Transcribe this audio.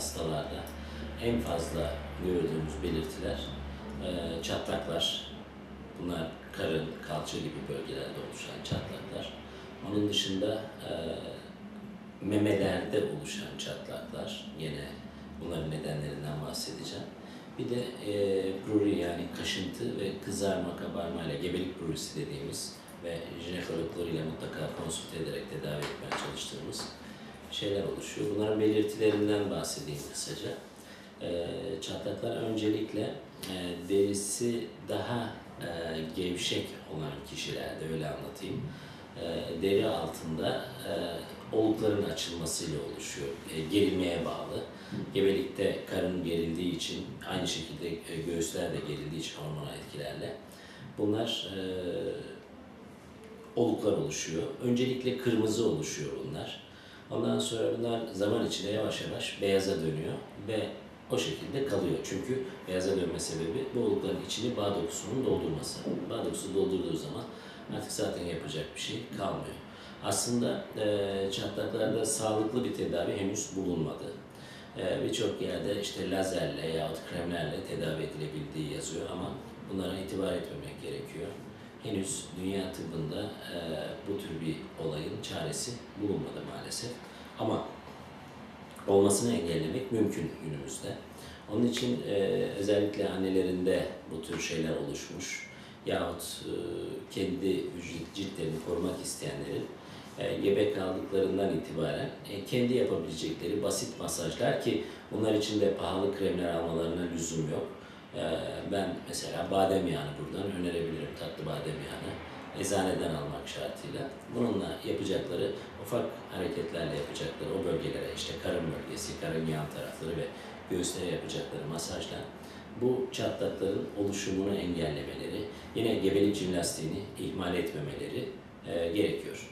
hastalarda en fazla gördüğümüz belirtiler e, çatlaklar. Bunlar karın, kalça gibi bölgelerde oluşan çatlaklar. Onun dışında e, memelerde oluşan çatlaklar. Yine bunların nedenlerinden bahsedeceğim. Bir de e, pruri yani kaşıntı ve kızarma, kabarma ile gebelik prurisi dediğimiz ve jinekologlarıyla mutlaka konsult ederek tedavi etmeye çalıştığımız şeyler oluşuyor. Bunların belirtilerinden bahsedeyim kısaca. E, çatlaklar öncelikle e, derisi daha e, gevşek olan kişilerde öyle anlatayım. E, deri altında olukların açılmasıyla oluşuyor. E, gerilmeye bağlı. Gebelikte karın gerildiği için aynı şekilde göğüsler de gerildiği için hormonal etkilerle bunlar oluklar oluşuyor. Öncelikle kırmızı oluşuyor bunlar. Ondan sonra bunlar zaman içinde yavaş yavaş beyaza dönüyor ve o şekilde kalıyor. Çünkü beyaza dönme sebebi bu olukların içini bağ dokusunun doldurması. Bağ dokusu doldurduğu zaman artık zaten yapacak bir şey kalmıyor. Aslında e, çatlaklarda sağlıklı bir tedavi henüz bulunmadı. E, Birçok yerde işte lazerle yahut kremlerle tedavi edilebildiği yazıyor ama bunlara itibar etmemek gerekiyor. Henüz dünya tıbbında e, bu tür bir olayın çaresi bulunmadı maalesef. Ama olmasını engellemek mümkün günümüzde. Onun için e, özellikle annelerinde bu tür şeyler oluşmuş yahut e, kendi vücut ciltlerini korumak isteyenlerin e, gebe kaldıklarından itibaren e, kendi yapabilecekleri basit masajlar ki bunlar için de pahalı kremler almalarına lüzum yok. E, ben mesela badem yağını buradan önerebilirim, tatlı badem yağını eczaneden almak şartıyla. Bununla yapacakları ufak hareketlerle yapacakları o bölgelere işte karın bölgesi, karın yan tarafları ve göğüslere yapacakları masajla bu çatlakların oluşumunu engellemeleri, yine gebelik jimnastiğini ihmal etmemeleri e, gerekiyor.